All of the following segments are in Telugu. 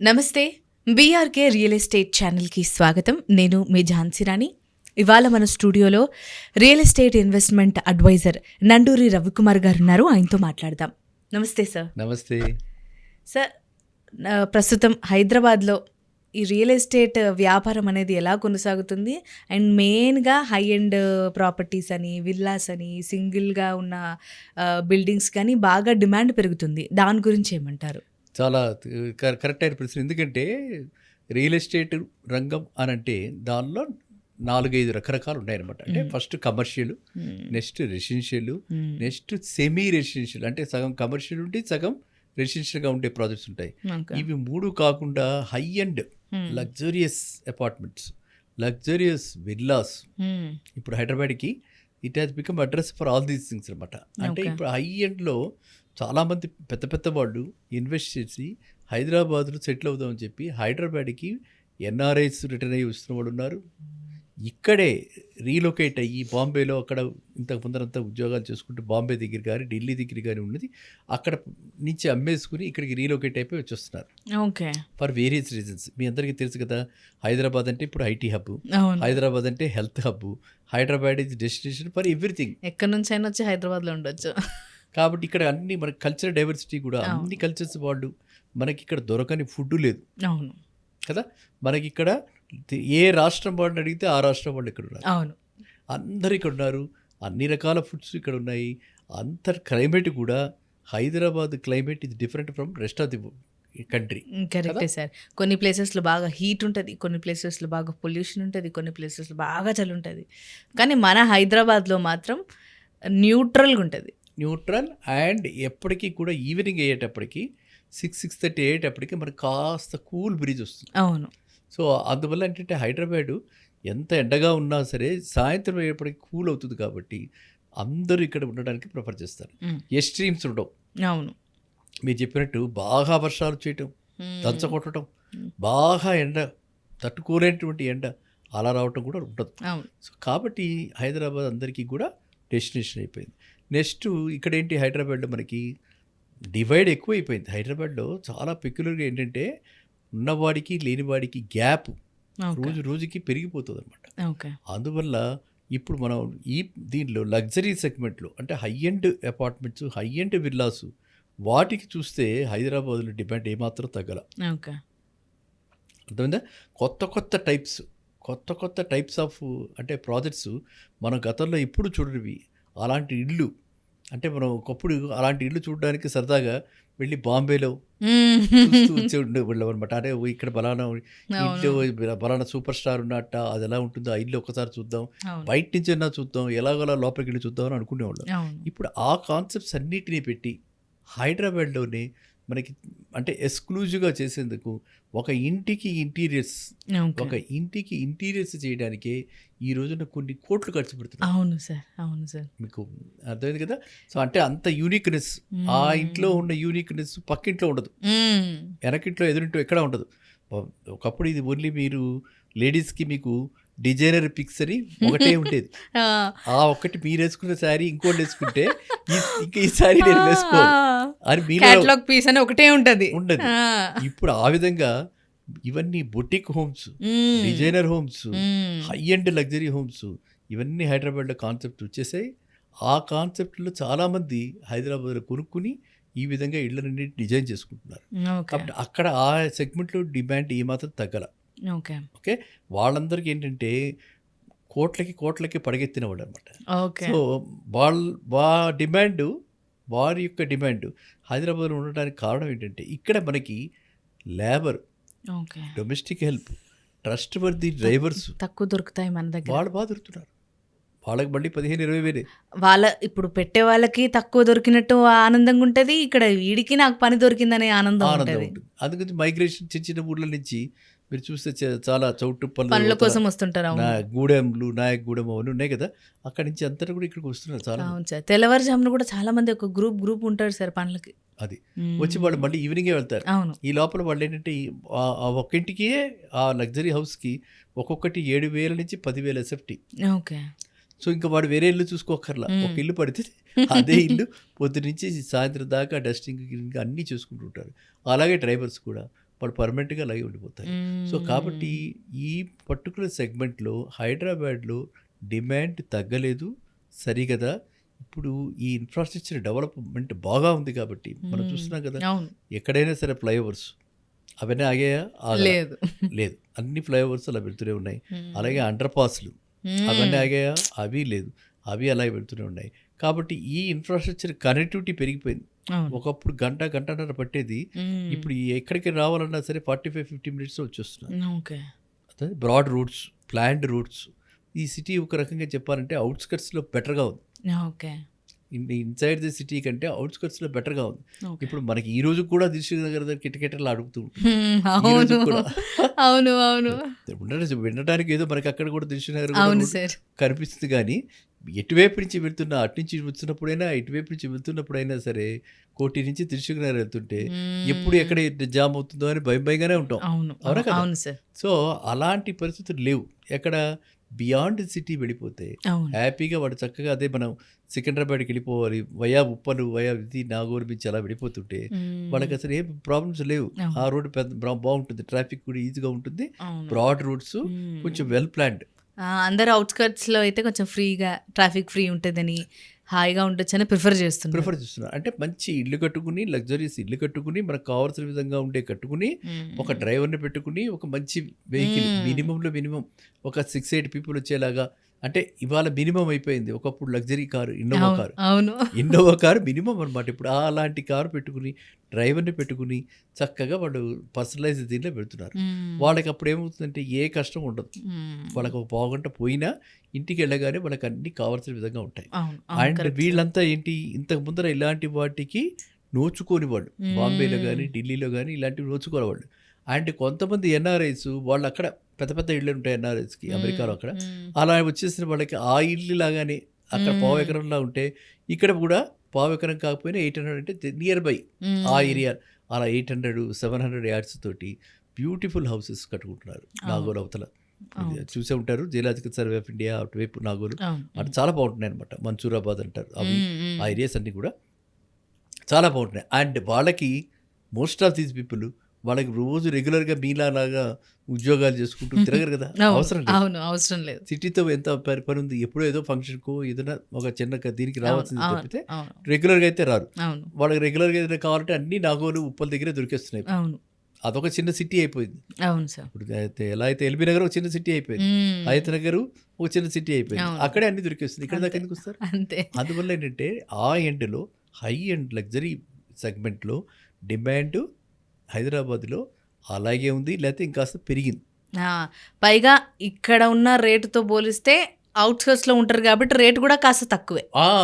నమస్తే బీఆర్కే రియల్ ఎస్టేట్ ఛానల్కి స్వాగతం. నేను మీ ఝాన్సీరాణి ఇవాళ మన స్టూడియోలో real estate investment advisor Nanduri Ravikumar garu ఉన్నారు ఆయనతో మాట్లాడదాం. నమస్తే సార్. నమస్తే. సార్ ప్రస్తుతం హైదరాబాద్లో ఈ రియల్ ఎస్టేట్ వ్యాపారం అనేది ఎలా కొనసాగుతుంది? అండ్ మెయిన్గా హై ఎండ్ ప్రాపర్టీస్ అని విల్లాస్ అని సింగిల్గా ఉన్న బిల్డింగ్స్ కానీ బాగా డిమాండ్ పెరుగుతుంది. దాని గురించి ఏమంటారు? చాలా కర- కరెక్ట్ అయిన ప్రశ్న. ఎందుకంటే రియల్ ఎస్టేట్ రంగం అని అంటే దానిలో నాలుగైదు రకరకాలు ఉన్నాయన్నమాట అంటే first commercial next residential next semi residential అంటే సగం కమర్షియల్ ఉండి సగం రెసిడెన్షియల్గా ఉండే ప్రాజెక్ట్స్ ఉంటాయి. ఇవి మూడు కాకుండా high end. Luxurious apartments luxurious villas. ఇప్పుడు హైదరాబాద్కి it has become address for all these things అనమాట అంటే. ఇప్పుడు హై ఎండ్లో చాలామంది పెద్ద పెద్ద వాళ్ళు ఇన్వెస్ట్ చేసి హైదరాబాద్లో సెటిల్ అవుదామని చెప్పి హైదరాబాద్కి ఎన్ఆర్ఐస్ రిటర్న్ అయ్యి వస్తున్న వాళ్ళు ఉన్నారు ఇక్కడే రీలొకేట్ అయ్యి బాంబేలో అక్కడ ఇంతకు ముందరంతా ఉద్యోగాలు చేసుకుంటూ బాంబే దగ్గర కానీ ఢిల్లీ దగ్గర కానీ ఉన్నది అక్కడ నుంచి అమ్మేసుకుని ఇక్కడికి రీలొకేట్ అయిపోయి వచ్చేస్తున్నారు. ఓకే. For various reasons. మీ అందరికీ తెలుసు కదా హైదరాబాద్ అంటే ఇప్పుడు ఐటీ హబ్ హైదరాబాద్ అంటే health hub Hyderabad is destination for everything. ఎక్కడి నుంచి అయినా వచ్చి హైదరాబాద్లో ఉండొచ్చు. కాబట్టి ఇక్కడ అన్ని మన కల్చరల్ డైవర్సిటీ కూడా అన్ని కల్చర్స్ వాళ్ళు మనకి ఇక్కడ దొరకని ఫుడ్ లేదు. అవును. కదా? మనకి ఇక్కడ ఏ రాష్ట్రం వాళ్ళని అడిగితే ఆ రాష్ట్రం వాళ్ళు ఇక్కడ ఉన్నారు అవును. అందరు ఇక్కడ ఉన్నారు. అన్ని రకాల ఫుడ్స్ ఇక్కడ ఉన్నాయి. అంత క్లైమేట్ కూడా హైదరాబాద్ క్లైమేట్ ఇది different from rest of the country కరెక్టే సార్. కొన్ని ప్లేసెస్లో బాగా హీట్ ఉంటుంది కొన్ని ప్లేసెస్లో బాగా పొల్యూషన్ ఉంటుంది కొన్ని ప్లేసెస్లో బాగా చలి ఉంటుంది. కానీ మన హైదరాబాద్లో మాత్రం న్యూట్రల్గా ఉంటుంది. న్యూట్రల్ అండ్ ఎప్పటికీ కూడా ఈవినింగ్ అయ్యేటప్పటికి సిక్స్ సిక్స్ థర్టీ అయ్యేటప్పటికి మనకు కాస్త కూల్ బ్రీజ్ వస్తుంది. అవును. సో అందువల్ల ఏంటంటే హైదరాబాదు ఎంత ఎండగా ఉన్నా సరే సాయంత్రం అయ్యేప్పటికి కూల్ అవుతుంది కాబట్టి అందరూ ఇక్కడ ఉండడానికి ప్రిఫర్ చేస్తారు. ఎక్స్ట్రీమ్స్ ఉండవు. అవును. మీరు చెప్పినట్టు బాగా వర్షాలు చేయటం మ్మ్. దంచ కొట్టడం బాగా ఎండ తట్టుకోలేనటువంటి ఎండ అలా రావటం కూడా ఉండదు. అవును. సో కాబట్టి హైదరాబాద్ అందరికీ కూడా డెస్టినేషన్ అయిపోయింది. నెక్స్ట్ ఇక్కడ ఏంటి హైదరాబాద్లో మనకి డివైడ్ ఎక్కువ అయిపోయింది హైదరాబాద్లో చాలా పెక్యులర్గా ఏంటంటే ఉన్నవాడికి లేనివాడికి గ్యాప్ రోజు రోజుకి పెరిగిపోతుంది అనమాట అందువల్ల ఇప్పుడు మనం ఈ దీనిలో లగ్జరీ సెగ్మెంట్లో అంటే high end apartments high end villas వాటికి చూస్తే హైదరాబాద్లో డిమాండ్ ఏమాత్రం తగ్గల. అర్థమైందా? కొత్త కొత్త టైప్స్ కొత్త కొత్త టైప్స్ ఆఫ్ అంటే ప్రాజెక్ట్స్ మనం గతంలో ఎప్పుడు చూడనివి. అలాంటి ఇళ్ళు అంటే మనం ఒకప్పుడు అలాంటి ఇళ్ళు చూడడానికి సరదాగా వెళ్ళి బాంబేలో ఉండే అనమాట అరే ఇక్కడ బలానా ఇంట్లో బలానా సూపర్ స్టార్ ఉన్నట్ట అది ఎలా ఉంటుందో ఆ ఇల్లు ఒకసారి చూద్దాం. బయట నుంచి అయినా చూద్దాం ఎలాగోలా లోపలికి వెళ్ళి చూద్దాం అని అనుకునేవాళ్ళం. ఇప్పుడు ఆ కాన్సెప్ట్స్ అన్నిటినీ పెట్టి హైదరాబాద్లోనే మనకి అంటే ఎక్స్క్లూజివ్గా చేసేందుకు ఒక ఇంటికి ఇంటీరియర్స్ ఒక ఇంటికి ఇంటీరియర్స్ చేయడానికే ఈ రోజున కొన్ని కోట్లు ఖర్చు పెడుతున్నారు. అవును సార్ అవును సార్. మీకు అర్థమైంది కదా? సో అంటే అంత యూనిక్నెస్ ఆ ఇంట్లో ఉన్న యూనిక్నెస్ పక్కింట్లో ఉండదు. వెనకింట్లో ఎదురింట్లో ఎక్కడ ఉండదు. ఒక- ఒకప్పుడు ఇది ఓన్లీ మీరు లేడీస్కి మీకు డిజైనర్ పిక్స్ అని ఒకటే ఉండేది. ఆ, ఒక్కటి మీరు వేసుకున్న శారీ ఇంకోటి వేసుకుంటే ఈ- ఇంకా ఈ శారీ నేను వేసుకోను. అని మీలో క్యాటలాగ్ పీస్ అని ఒకటే ఉంటది. ఉండదు. ఇప్పుడు ఆ విధంగా ఇవన్నీ boutique homes. Designer homes. High end luxury homes ఇవన్నీ హైదరాబాద్లో కాన్సెప్ట్ వచ్చేసాయి. ఆ కాన్సెప్ట్లో చాలామంది హైదరాబాద్లో కొనుక్కుని ఈ విధంగా ఇళ్ళని డిజైన్ చేసుకుంటున్నారు. కాబట్టి అక్కడ ఆ సెగ్మెంట్లో డిమాండ్ ఏమాత్రం తగ్గల. ఓకే. ఓకే? వాళ్ళందరికీ ఏంటంటే కోట్లకి కోట్లకి పడగెత్తిన వాడు అనమాట ఓకే. సో వాళ్ళ వా డిమాండ్ వారి యొక్క డిమాండ్ హైదరాబాద్లో ఉండడానికి కారణం ఏంటంటే ఇక్కడ మనకి labour okay. Domestic help trustworthy drivers తక్కువ దొరుకుతాయి మన దగ్గర. వాళ్ళు బాగా దొరుకుతున్నారు. వాళ్ళకి మళ్ళీ పదిహేను ఇరవై వేలే. వాళ్ళ ఇప్పుడు పెట్టే వాళ్ళకి తక్కువ దొరికినట్టు ఆనందంగా ఉంటది. ఇక్కడ వీడికి నాకు పని దొరికిందనే ఆనందం ఆనందం ఉంటది. అందుకని మైగ్రేషన్ చిన్న చిన్న ఊర్ల నుంచి మీరు చూస్తే చాలా చౌటు పనుల కోసం వస్తుంటారు నా గూడెంలు నాయక్ గూడెం అవన్నీ ఉన్నాయి కదా. అక్కడి నుంచి అంతా కూడా ఇక్కడికి వస్తున్నారు చాలా. అవును సార్. తెల్లవారుజామున కూడా చాలా మంది ఒక గ్రూప్ గ్రూప్ ఉంటారు సార్ పనులకి. అది. వచ్చి వాళ్ళు మళ్ళీ ఈవినింగే వెళ్తారు. అవును. ఈ లోపల వాళ్ళు ఏంటంటే ఆ- ఒక్కింటికి ఆ లగ్జరీ హౌస్కి ఒక్కొక్కటి ఏడు వేల నుంచి పదివేల ఎస్ఎఫ్టీ ఓకే. సో ఇంకా వాడు వేరే ఇల్లు చూసుకోకర్లా ఒక ఇల్లు పడితే అదే ఇల్లు పొద్దు నుంచి సాయంత్రం దాకా డస్టింగ్ అన్నీ చూసుకుంటూ ఉంటారు. అలాగే డ్రైవర్స్ కూడా. వాళ్ళు పర్మనెంట్గా అలాగే ఉండిపోతాయి సో కాబట్టి ఈ పర్టికులర్ సెగ్మెంట్లో హైదరాబాద్లో డిమాండ్ తగ్గలేదు. సరిగదా? ఇప్పుడు ఈ ఇన్ఫ్రాస్ట్రక్చర్ డెవలప్మెంట్ బాగా ఉంది కాబట్టి మనం. చూస్తున్నాం కదా ఎక్కడైనా సరే ఫ్లైఓవర్స్ అవన్నీ ఆగాయా? లేదు. లేదు. అన్ని ఫ్లైఓవర్స్ అలా వెళ్తూనే ఉన్నాయి. అలాగే అండర్ పాస్లు. అవన్నీ ఆగాయా? అవి లేదు. అవి అలాగే వెళ్తూనే ఉన్నాయి. కాబట్టి ఈ ఇన్ఫ్రాస్ట్రక్చర్ కనెక్టివిటీ పెరిగిపోయింది. ఒకప్పుడు గంట గంటన్నర పట్టేది. ఇప్పుడు ఎక్కడికి రావాలన్నా సరే ఫార్టీ ఫైవ్ ఫిఫ్టీ ఓకే. అదే బ్రాడ్ రూట్స్ ప్లాండ్ రూట్స్ ఈ సిటీ ఒక రకంగా చెప్పాలంటే అవుట్స్కట్స్లో బెటర్గా ఉంది. ఓకే. ఇన్సైడ్ ది సిటీ కంటే అవుట్స్కట్స్లో బెటర్గా ఉంది. ఓకే. ఇప్పుడు మనకి ఈ రోజు కూడా దిల్సుఖ్ నగర్ దగ్గర కిటకిటలు అడుగుతూ అవును. అవును వినడానికి ఏదో మనకి అక్కడ కూడా దిల్సుఖ్ నగర్ కనిపిస్తుంది కానీ ఎటువైపు నుంచి వెళ్తున్నా అటు నుంచి వచ్చినప్పుడైనా ఇటువైపు నుంచి వెళ్తున్నప్పుడైనా సరే కోటి నుంచి దిల్సుఖ్ నగర్ వెళ్తుంటే ఎప్పుడు ఎక్కడ జామ్ అవుతుందో అని భయం భయంగానే ఉంటాం? అవును సార్. సో అలాంటి పరిస్థితులు లేవు. ఎక్కడ బియాండ్ సిటీ వెళ్ళిపోతే హ్యాపీగా వాడు చక్కగా అదే మనం సికింద్రాబాద్కి వెళ్ళిపోవాలి వయా ఉప్పలు వయా ఇది నాగోరు నుంచి అలా వెళ్ళిపోతుంటే. వాళ్ళకి అసలు ఏం ప్రాబ్లమ్స్ లేవు. ఆ రోడ్డు పెద్ద బాగుంటుంది ట్రాఫిక్ కూడా ఈజీగా ఉంటుంది. Broad routes. కొంచెం వెల్ ప్లాన్డ్ అందరు అవుట్స్కట్స్లో అయితే కొంచెం ఫ్రీగా ట్రాఫిక్ ఫ్రీ ఉంటుందని హాయిగా ఉండొచ్చని ప్రిఫర్ చేస్తున్నారు ప్రిఫర్ చేస్తున్నారు అంటే మంచి ఇల్లు కట్టుకుని లగ్జరీస్ ఇల్లు కట్టుకుని మనకు కావాల్సిన విధంగా ఉండే కట్టుకుని. ఒక డ్రైవర్ని పెట్టుకుని ఒక మంచి వెహికల్. మినిమంలో మినిమం ఒక సిక్స్ ఎయిట్ పీపుల్ వచ్చేలాగా అంటే ఇవాళ మినిమం అయిపోయింది. ఒకప్పుడు లగ్జరీ కారు ఇన్నోవా కారు. అవును. ఇన్నోవా కారు మినిమం అనమాట ఇప్పుడు అలాంటి కారు పెట్టుకుని డ్రైవర్ని పెట్టుకుని చక్కగా వాళ్ళు పర్సనలైజ్ దీనిలో పెడుతున్నారు. వాళ్ళకి అప్పుడు ఏమవుతుందంటే ఏ కష్టం ఉండదు. వాళ్ళకి ఒక పావుగంట పోయినా ఇంటికి వెళ్ళగానే వాళ్ళకి అన్ని కావాల్సిన విధంగా ఉంటాయి. అండ్. వీళ్ళంతా ఏంటి? ఇంతకు ముందర ఇలాంటి వాటికి నోచుకోని వాళ్ళు. బాంబేలో కానీ ఢిల్లీలో కానీ ఇలాంటివి నోచుకోని వాళ్ళు. అండ్ కొంతమంది ఎన్ఆర్ఐస్ వాళ్ళు అక్కడ పెద్ద పెద్ద ఇళ్ళు ఉంటాయి ఎన్ఆర్ఐస్కి. అమెరికాలో అక్కడ. అలా వచ్చేసిన వాళ్ళకి ఆ ఇల్లు లాగానే అక్కడ మ్మ్. పావు ఎకరంలా ఉంటే ఇక్కడ కూడా పావు ఎకరం కాకపోయినా ఎయిట్ హండ్రెడ్ అంటే నియర్ బై. ఆ ఏరియా అలా eight hundred seven hundred yards తోటి బ్యూటిఫుల్ హౌసెస్ కట్టుకుంటున్నారు నాగోలు అవతల చూసే ఉంటారు జియలాజికల్ సర్వే ఆఫ్ ఇండియా అటువైపు నాగోలు. అటు చాలా బాగుంటున్నాయి అనమాట మన్సూరాబాద్ అంటారు అవి. ఆ ఏరియాస్ అన్నీ కూడా చాలా బాగుంటున్నాయి అండ్ వాళ్ళకి మోస్ట్ ఆఫ్ దీస్ పీపుల్ వాళ్ళకి రోజు రెగ్యులర్గా మీలాగా ఉద్యోగాలు చేసుకుంటూ తిరగరు కదా. అవసరం లేదు. అవును అవసరం లేదు. సిటీతో ఎంత పని ఉంది? ఎప్పుడో ఏదో ఫంక్షన్కో ఏదైనా ఒక చిన్న దీనికి రావాల్సింది తప్పితే అవును. రెగ్యులర్గా అయితే రారు. అవును. వాళ్ళకి రెగ్యులర్గా ఏదైనా కావాలంటే అన్ని నాగోలు ఉప్పల దగ్గరే దొరికేస్తున్నాయి. అవును. అదొక చిన్న సిటీ అయిపోయింది. అవును సార్. ఇప్పుడు అయితే ఎలా అయితే ఎల్బీ నగర్ ఒక చిన్న సిటీ అయిపోయింది. హయత్ నగర్ ఒక చిన్న సిటీ అయిపోయింది. అక్కడే అన్ని దొరికేస్తుంది ఇక్కడ దాకా. ఎందుకు వస్తారు? అంతే. అందువల్ల ఏంటంటే ఆ ఎండ్లో హై ఎండ్ లగ్జరీ సెగ్మెంట్లో డిమాండ్ హైదరాబాద్లో అలాగే ఉంది లేకపోతే ఇంకాస్త పెరిగింది పైగా ఇక్కడ ఉన్న రేటుతో పోలిస్తే అవుట్స్కట్స్లో ఉంటారు కాబట్టి రేటు కూడా కాస్త తక్కువే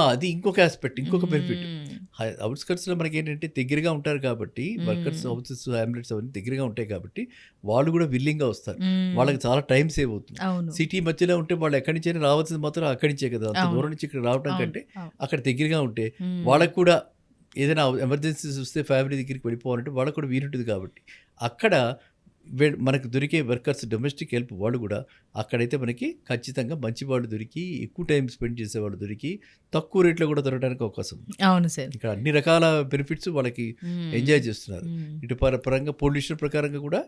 అది ఇంకొక ఆస్పెక్ట్ ఇంకొక బెనిఫిట్ మ్మ్. అవుట్స్కట్స్లో మనకి ఏంటంటే దగ్గరగా ఉంటారు కాబట్టి. వర్కర్స్ హౌసెస్ హ్యామ్లెట్స్ అవన్నీ దగ్గరగా ఉంటాయి కాబట్టి వాళ్ళు కూడా విల్లింగ్గా వస్తారు. వాళ్ళకి చాలా టైం సేవ్ అవుతుంది సిటీ మధ్యలో ఉంటే వాళ్ళు ఎక్కడి నుంచి రావాల్సింది మాత్రం అక్కడి నుంచే కదా. దూరం నుంచి ఇక్కడ రావడం కంటే. అక్కడ దగ్గరగా ఉంటే. వాళ్ళకు కూడా ఏదైనా ఎమర్జెన్సీస్ వస్తే ఫ్యామిలీ దగ్గరికి వెళ్ళిపోవాలంటే వాళ్ళకు కూడా వీలుంటుంది కాబట్టి అక్కడ మనకు దొరికే వర్కర్స్ డొమెస్టిక్ హెల్ప్ వాళ్ళు కూడా అక్కడైతే మనకి ఖచ్చితంగా మంచి వాళ్ళు దొరికి ఎక్కువ టైం స్పెండ్ చేసేవాళ్ళు దొరికి తక్కువ రేట్లో కూడా దొరకడానికి అవకాశం ఉంది అవును సార్ ఇక్కడ అన్ని రకాల బెనిఫిట్స్ వాళ్ళకి. ఎంజాయ్ చేస్తున్నారు. ఇటు పర- పరంగా పొల్యూషన్ ప్రకారంగా కూడా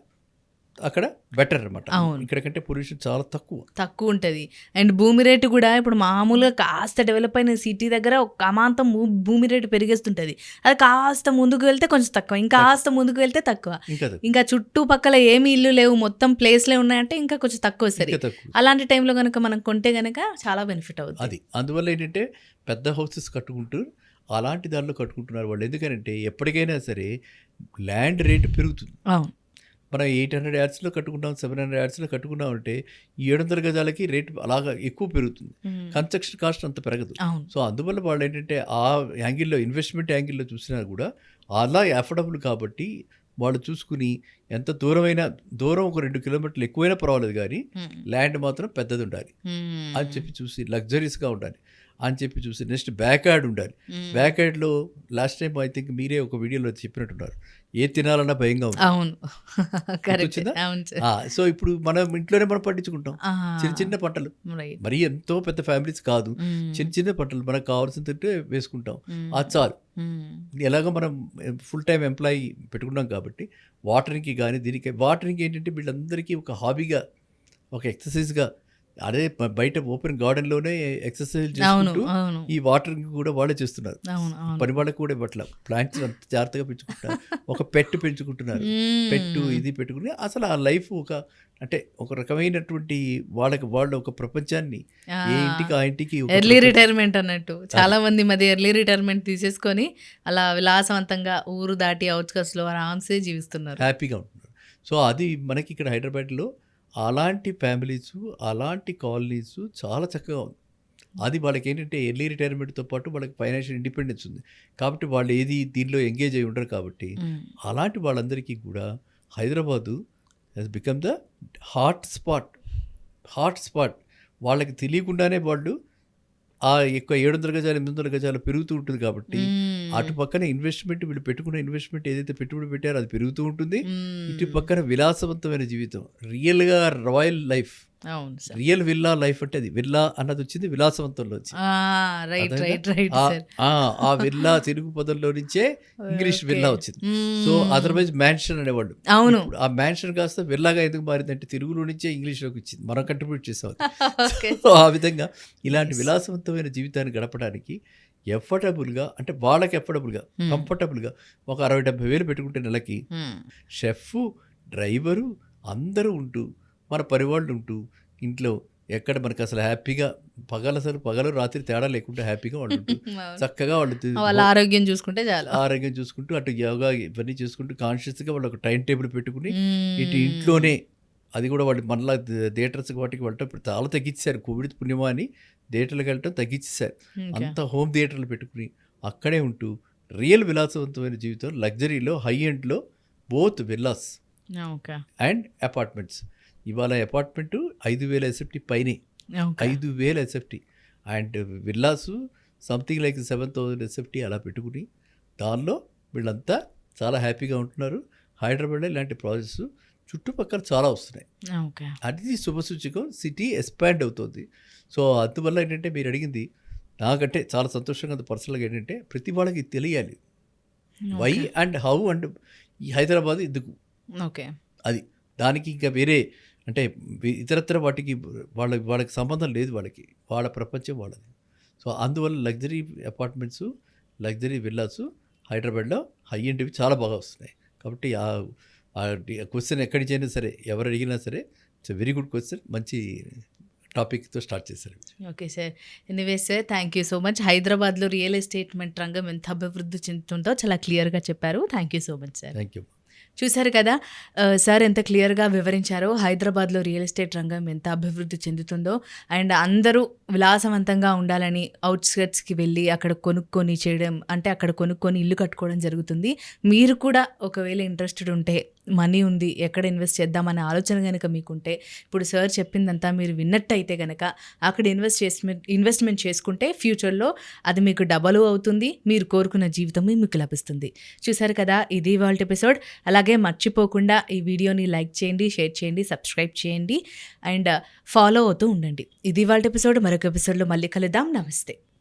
అక్కడ బెటర్ అనమాట. ఇక్కడ కంటే పొల్యూషన్ చాలా తక్కువ. తక్కువ ఉంటుంది. అండ్ భూమి రేటు కూడా ఇప్పుడు మామూలుగా కాస్త డెవలప్ అయిన సిటీ దగ్గర ఒక అమాంతం భూమి రేటు పెరిగేస్తుంటుంది. అది కాస్త ముందుకు వెళ్తే కొంచెం తక్కువ. ఇంకా కాస్త ముందుకు వెళ్తే తక్కువ. ఇంకా చుట్టుపక్కల ఏమీ ఇల్లు లేవు. మొత్తం ప్లేస్లే ఉన్నాయంటే ఇంకా కొంచెం తక్కువ సరే. అలాంటి టైంలో కనుక మనం కొంటే గనక చాలా బెనిఫిట్ అవుతుంది అది. అందువల్ల ఏంటంటే పెద్ద హౌసెస్ కట్టుకుంటూ అలాంటి దానిలో కట్టుకుంటున్నారు వాళ్ళు. ఎందుకంటే ఎప్పటికైనా సరే ల్యాండ్ రేటు పెరుగుతుంది. అవును. మనం ఎయిట్ హండ్రెడ్ యాడ్స్లో కట్టుకుంటాం సెవెన్ హండ్రెడ్ యాడ్స్లో కట్టుకున్నాం అంటే ఈ ఏడు వందల గజాలకి రేటు అలాగా ఎక్కువ పెరుగుతుంది. కన్స్ట్రక్షన్ కాస్ట్ అంత పెరగదు సో అందువల్ల వాళ్ళు ఏంటంటే ఆ యాంగిల్లో ఇన్వెస్ట్మెంట్ యాంగిల్లో చూసినా కూడా అలా అఫోర్డబుల్ కాబట్టి వాళ్ళు చూసుకుని ఎంత దూరమైనా దూరం ఒక రెండు కిలోమీటర్లు ఎక్కువైనా పర్వాలేదు కానీ. ల్యాండ్ మాత్రం పెద్దది ఉండాలి. అని చెప్పి చూసి లగ్జరీస్గా ఉండాలి అని చెప్పి చూసి నెక్స్ట్ బ్యాక్ యార్డ్ ఉండాలి. బ్యాక్ యార్డ్లో లాస్ట్ టైం ఐ థింక్ మీరే ఒక వీడియోలో చెప్పినట్టున్నారు. ఏ తినాలన్నా భయంగా ఉంది. అవును. ఆ, సో ఇప్పుడు మనం ఇంట్లోనే మనం పండించుకుంటాం. చిన్న చిన్న పంటలు. మరీ ఎంతో పెద్ద ఫ్యామిలీస్ కాదు. చిన్న చిన్న పంటలు మనకు కావాల్సిన తింటే వేసుకుంటాం. అది చాలు. ఎలాగో మనం ఫుల్ టైం ఎంప్లాయీ పెట్టుకున్నాం కాబట్టి వాటరింగ్కి కానీ దీనికి వాటరింగ్ ఏంటంటే వీళ్ళందరికీ ఒక హాబీగా ఒక ఎక్సర్సైజ్గా అదే బయట ఓపెన్ గార్డెన్లోనే ఎక్సర్సైజ్ అవును చేసుకుంటూ అవును ఈ వాటరింగ్ కూడా వాళ్ళే చేస్తున్నారు. పని వాళ్ళకి కూడా ఇవ్వట్ల. ప్లాంట్స్ అంత జాగ్రత్తగా పెంచుకుంటారు ఒక పెట్ పెంచుకుంటున్నారు. పెట్టు ఇది పెట్టుకుని అసలు ఆ లైఫ్ ఒక అంటే ఒక రకమైనటువంటి వాళ్ళకి వాళ్ళు ఒక ప్రపంచాన్ని. ఏ ఇంటికి ఆ ఇంటికి ఎర్లీ రిటైర్మెంట్ అన్నట్టు. చాలా మంది మధ్య ఎర్లీ రిటైర్మెంట్ తీసేసుకొని అలా విలాసవంతంగా ఊరు దాటి అవుట్స్కట్స్లో ఆరామ్సే జీవిస్తున్నారు. హ్యాపీగా ఉంటున్నారు. సో అది మనకి ఇక్కడ హైదరాబాద్లో అలాంటి ఫ్యామిలీస్ అలాంటి కాలనీస్ చాలా చక్కగా ఉంది అది వాళ్ళకి ఏంటంటే ఎర్లీ రిటైర్మెంట్తో పాటు వాళ్ళకి ఫైనాన్షియల్ ఇండిపెండెన్స్ ఉంది కాబట్టి వాళ్ళు ఏది దీనిలో ఎంగేజ్ అయి ఉండరు కాబట్టి. అలాంటి వాళ్ళందరికీ కూడా Hyderabad has become the hot spot hot spot వాళ్ళకి తెలియకుండానే వాళ్ళు ఆ ఎక్కువ ఏడు వందల గజాలు ఎనిమిది వందల గజాలు పెరుగుతూ ఉంటుంది కాబట్టి. అటు పక్కన ఇన్వెస్ట్మెంట్ వీళ్ళు పెట్టుకున్న ఇన్వెస్ట్మెంట్ ఏదైతే పెట్టుబడి పెట్టారో అది పెరుగుతూ ఉంటుంది. ఇటు పక్కన విలాసవంతమైన జీవితం. రియల్గా రాయల్ లైఫ్. అవును రియల్ విల్లా లైఫ్ అంటే అది. విల్లా అన్నది వచ్చింది విలాసవంతంలో వచ్చింది. ఆ- విల్లా తెలుగు పదంలో నుంచే ఇంగ్లీష్. విల్లా వచ్చింది. సో అదర్వైజ్ మ్యాన్షన్ అనేవాళ్ళు. అవును. ఆ మ్యాన్షన్ కాస్త విల్లాగా ఎందుకు మారిందంటే తెలుగులో నుంచే ఇంగ్లీష్లోకి వచ్చింది. మనం కంట్రిబ్యూట్ చేసాం ఆ విధంగా ఇలాంటి. విలాసవంతమైన జీవితాన్ని గడపడానికి ఎఫర్టబుల్గా అంటే వాళ్ళకి ఎఫర్టబుల్గా. కంఫర్టబుల్గా ఒక అరవై డెబ్బై వేలు పెట్టుకుంటే నెలకి షెఫ్ డ్రైవరు అందరూ ఉంటూ మన పరివాళ్ళు ఉంటూ ఇంట్లో ఎక్కడ మనకు అసలు హ్యాపీగా పగల అసలు పగలు రాత్రి తేడా లేకుండా హ్యాపీగా వాళ్ళు చక్కగా వాళ్ళు వాళ్ళ ఆరోగ్యం చూసుకుంటే చాలు ఆరోగ్యం చూసుకుంటూ అటు యోగా ఇవన్నీ చూసుకుంటూ కాన్షియస్గా వాళ్ళు ఒక టైం టేబుల్ పెట్టుకుని. ఇటు ఇంట్లోనే అది కూడా వాళ్ళు మళ్ళీ థియేటర్స్ వాటికి వెళ్ళటం ఇప్పుడు చాలా తగ్గించారు కోవిడ్ పుణ్యమా అని థియేటర్లకు వెళ్ళటం తగ్గించేశారు. అంత హోమ్ థియేటర్లు పెట్టుకుని అక్కడే ఉంటూ రియల్ విలాసవంతమైన జీవితం లగ్జరీలో హై ఎండ్లో బోత్ విల్లాస్ అండ్ అపార్ట్మెంట్స్. ఇవాళ అపార్ట్మెంట్ ఐదు వేల ఎస్ఎఫ్టీ పైనే. ఐదు వేల SFT. And villas something like seven thousand SFT అలా పెట్టుకుని దానిలో వీళ్ళంతా చాలా హ్యాపీగా ఉంటున్నారు. హైదరాబాద్లో ఇలాంటి ప్రాజెక్ట్స్ చుట్టుపక్కల చాలా వస్తున్నాయి. అది శుభసూచకం సిటీ ఎక్స్పాండ్ అవుతుంది. సో అందువల్ల ఏంటంటే మీరు అడిగింది నాకంటే చాలా సంతోషంగా పర్సనల్గా ఏంటంటే ప్రతి వాళ్ళకి తెలియాలి. Why and how and Hyderabad ఎందుకు? ఓకే. అది. దానికి ఇంకా వేరే అంటే ఇతరత్ర వాటికి వాళ్ళ వాళ్ళకి సంబంధం లేదు వాళ్ళకి. వాళ్ళ ప్రపంచం వాళ్ళది. సో అందువల్ల లగ్జరీ అపార్ట్మెంట్స్ లగ్జరీ విల్లాస్ హైదరాబాద్లో హై ఎండ్వి చాలా బాగా వస్తున్నాయి. కాబట్టి ఆ క్వశ్చన్ ఎక్కడి సరే ఎవరు అడిగినా సరే ఇట్స్ వెరీ గుడ్ క్వశ్చన్ మంచి టాపిక్తో స్టార్ట్ చేశారు. Okay sir anyway sir thank you so much హైదరాబాద్లో రియల్ ఎస్టేట్మెంట్ రంగం ఎంత అభివృద్ధి చెందుతుందో చాలా క్లియర్గా చెప్పారు. Thank you so much sir thank you చూశారు కదా ఆ, సార్ ఎంత క్లియర్గా వివరించారో హైదరాబాద్లో రియల్ ఎస్టేట్ రంగం ఎంత అభివృద్ధి చెందుతుందో అండ్ అందరూ విలాసవంతంగా ఉండాలని అవుట్స్కట్స్కి వెళ్ళి అక్కడ కొనుక్కొని చేయడం అంటే అక్కడ కొనుక్కొని ఇల్లు కట్టుకోవడం జరుగుతుంది. మీరు కూడా ఒకవేళ ఇంట్రెస్టెడ్ ఉంటే మనీ ఉంది ఎక్కడ ఇన్వెస్ట్ చేద్దామనే ఆలోచన కనుక మీకుంటే ఇప్పుడు సార్ చెప్పిందంతా మీరు విన్నట్టయితే కనుక అక్కడ ఇన్వెస్ట్ చేసి ఇన్వెస్ట్మెంట్ చేసుకుంటే ఫ్యూచర్లో అది మీకు డబల్ అవుతుంది మీరు కోరుకున్న జీవితం మీకు లభిస్తుంది. చూసారు కదా ఇది వాళ్ళ ఎపిసోడ్. అలాగే మర్చిపోకుండా ఈ వీడియోని లైక్ చేయండి షేర్ చేయండి సబ్స్క్రైబ్ చేయండి అండ్ ఫాలో అవుతూ ఉండండి. ఇది వాళ్ళ ఎపిసోడ్. మరొక ఎపిసోడ్లో మళ్ళీ కలుద్దాం. నమస్తే.